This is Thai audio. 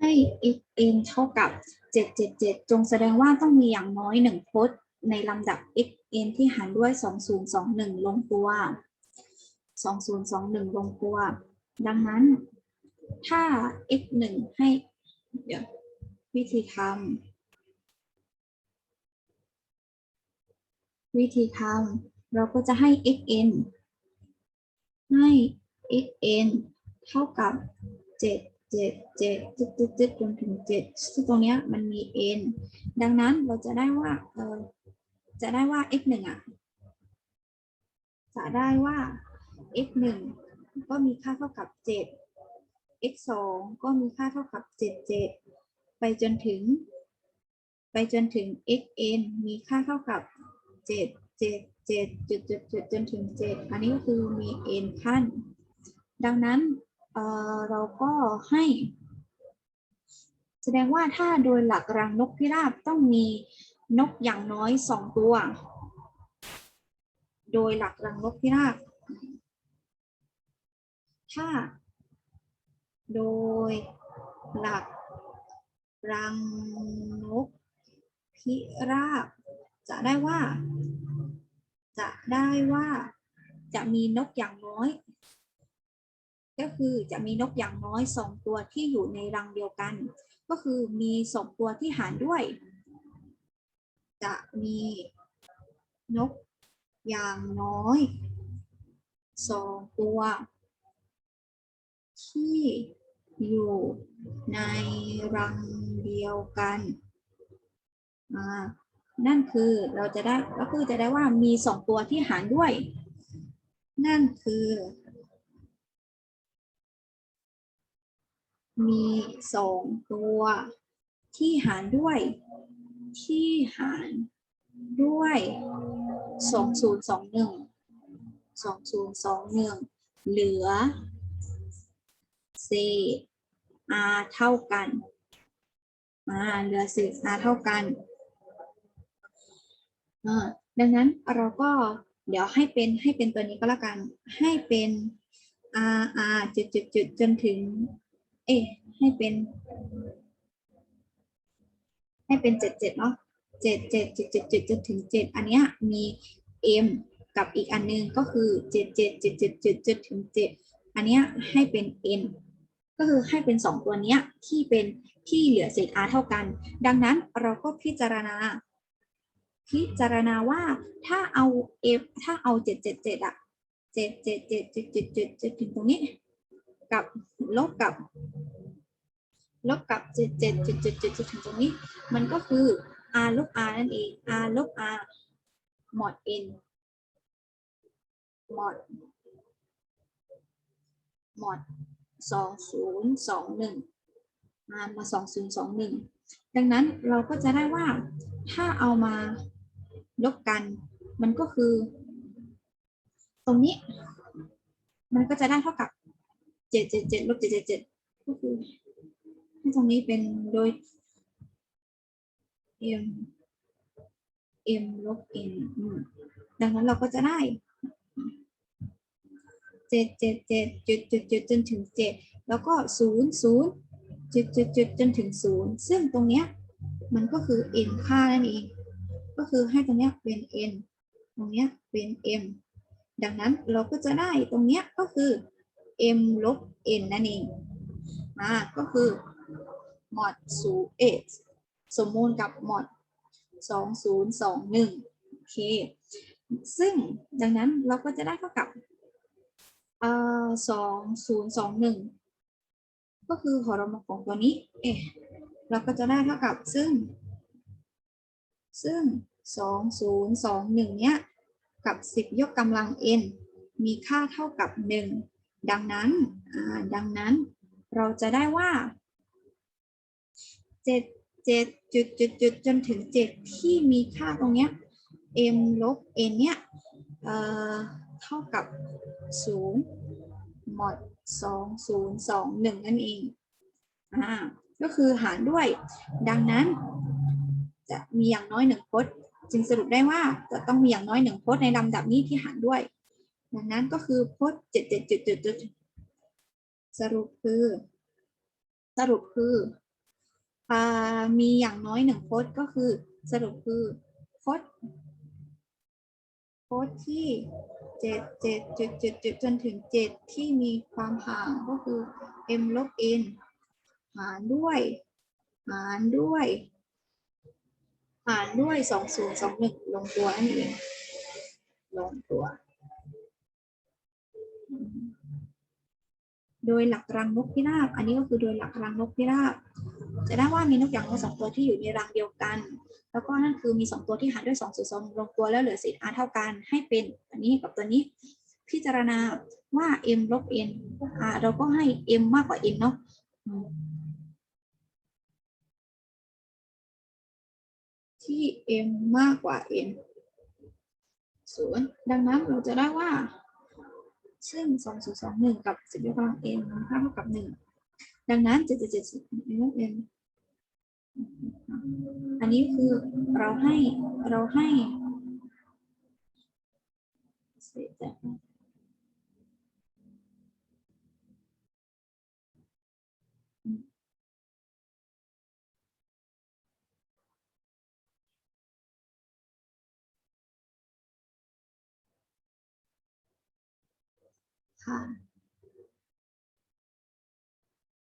ให้ x n เท่ากับ 777 จงแสดงว่าต้องมีอย่างน้อยหนึ่งพจน์ ในลำดับ x n ที่หารด้วย 2021 ลงตัว 2021 ลงตัว ดังนั้นถ้า x 1ให้เดี๋ยววิธีทำวิธีทำเราก็จะให้ x n ให้ x n เท่ากับ 7 7 7จึ๊ดจึ๊ดจึ๊ดจนถึง7ซึ่งตรงเนี้ยมันมี n ดังนั้นเราจะได้ว่าเออจะได้ว่า x 1อะจะได้ว่า x 1ก็มีค่าเท่ากับ 7 x 2ก็มีค่าเท่ากับ 7 7 ไปจนถึง ไปจนถึง x n มีค่าเท่ากับ 7 7 7จุดจุดจุดจนถึง 7 อันนี้ก็คือมี n ขั้น ดังนั้น เเราก็ให้ แสดงว่าถ้าโดยหลักรังนกพิราบต้องมีนกอย่างน้อยสองตัว โดยหลักรังนกพิราบ ถ้า โดยหลักรังนกพิราบ จะได้ว่า จะได้ว่าจะมีนกอย่างน้อย ก็คือจะมีนกอย่างน้อยสองตัวที่อยู่ในรังเดียวกัน ก็คือมีสองตัวที่หารด้วย จะมีนกอย่างน้อยสองตัว ที่อยู่ในรังเดียวกันอ่านั่นคือเราจะได้ก็คือจะได้ว่ามีสองตัวที่หารด้วย นั่นคือ มีสองตัว ที่หารด้วย ที่หารด้วยสองศูนย์สองหนึ่งสองศูนย์สองหนึ่งเหลือเศษ r เท่ากันอ่าเหลือเศษ r เท่ากันอ่าดังนั้นเราก็เดี๋ยวให้เป็นให้เป็นตัวนี้ก็แล้วกัน ให้เป็น r r จุดจุดจุดจนถึง เอ๊ให้เป็น ให้เป็นเจ็ดเจ็ดเนาะเจ็ดเจ็ดเจ็ดเจ็ดเจ็ดจนถึงเจ็ดอันเนี้ยมี m กับอีกอันนึงก็คือเจ็ดเจ็ดเจ็ดเจ็ดเจ็ดเจนถึงเจ็ดอันเนี้ยให้เป็น n ก็คือให้เป็นสองตัวเนี้ยที่เป็นที่เหลือเศษ r เท่ากัน ดังนั้นเราก็พิจารณา พิจารณาว่าถ้าเอา f ถ้าเอาเจ็ดเจ็ดเจ็ดอะเจ็ดเจ็ดเจ็ดเจ็ดเจ็ดเจ็ดเจ็ดถึงตรงนี้ กับลบกับ ลบกับเจ็ดเจ็ดเจ็ดเจ็ดเจ็ดถึงตรงนี้ มันก็คือ r ลบ r นั่นเอง r ลบ r หมด n หมดหมดสองศูนย์สองหนึ่งมาสองศูนย์สองหนึ่งดังนั้นเราก็จะได้ว่าถ้าเอามาลบกัน มันก็คือ ตรงนี้ มันก็จะได้เท่ากับ เจ็ดเจ็ดเจ็ดลบเจ็ดเจ็ดเจ็ดก็คือให้ตรงนี้เป็นโดย m m ลบ n อืมดังนั้นเราก็จะได้เจ็ดเจ็ดเจ็ดจุดจุดจุดจนถึงเจ็ดแล้วก็ศูนย์ศูนย์จุดจุดจุดจนถึงศูนย์ซึ่งตรงเนี้ยมันก็คือ n ค่านั่นเอง ก็คือให้ตรงเนี้ยเป็น n ตรงเนี้ยเป็น m ดังนั้นเราก็จะได้ตรงเนี้ยก็คือ m ลบ n นั่นเองอ่าก็คือมอดสูเอสมมูลกับมอดสองศูนย์สองหนึ่งโอเค ซึ่งดังนั้นเราก็จะได้เท่ากับเอ่อสองศูนย์สองหนึ่งก็คือหอรมของตัวนี้ เอ๊ะ เราก็จะได้เท่ากับซึ่ง ซึ่งสองศูนย์สองหนึ่งเนี้ย กับสิบยกกำลัง n มีค่าเท่ากับหนึ่ง ดังนั้นดังนั้นเราจะได้ว่าเจ็ดเจ็ดจุดจุดจุดจนถึงเจ็ดที่มีค่าตรงเนี้ย m ลบ n เนี้ยเอ่อเท่ากับศูนย์หมดสองศูนย์สองหนึ่งนั่นเองอ่าก็คือหารด้วย ดังนั้น จะมีอย่างน้อยหนึ่งพจน์ จึงสรุปได้ว่าจะต้องมีอย่างน้อยหนึ่งพจน์ในลำดับนี้ที่หารด้วย ดังนั้นก็คือพจน์เจ็ดเจ็ดจุดจุดจุดสรุปคือ สรุปคืออมีอย่างน้อยหนึ่งโค้ดก็คือ สรุปคือโค้ดโค้ดที่เจ็ดเจ็ดจุดจุดจุดจนถึงเจ็ดที่มีความห่างก็คือ m ลบ n หารด้วยหารด้วยหารด้วยสองศูนย์สองหนึ่งลงตัวนั่นเองลงตัว โดยหลักรังนกพิราบ อันนี้ก็คือโดยหลักรังนกพิราบ จะได้ว่ามีนกอย่างนกสองตัวที่อยู่ในรังเดียวกัน แล้วก็นั่นคือมีสองตัวที่หารด้วยสองส่วนสองลงตัวแล้วเหลือเศษ r เท่ากันให้เป็นอันนี้กับตัวนี้ พิจารณาว่า m ลบ n อ่าเราก็ให้ m มากกว่า n เนาะที่ m มากกว่า n ศูนย์ดังนั้นเราจะได้ว่า ซึ่งสองศูนย์สองหนึ่งกับ10ยกกำลัง n มันค่าเท่ากับหนึ่งดังนั้นเจ็ดเจ็ดเจ็ดสิบลบ n อันนี้คือเราให้เราให้ 看。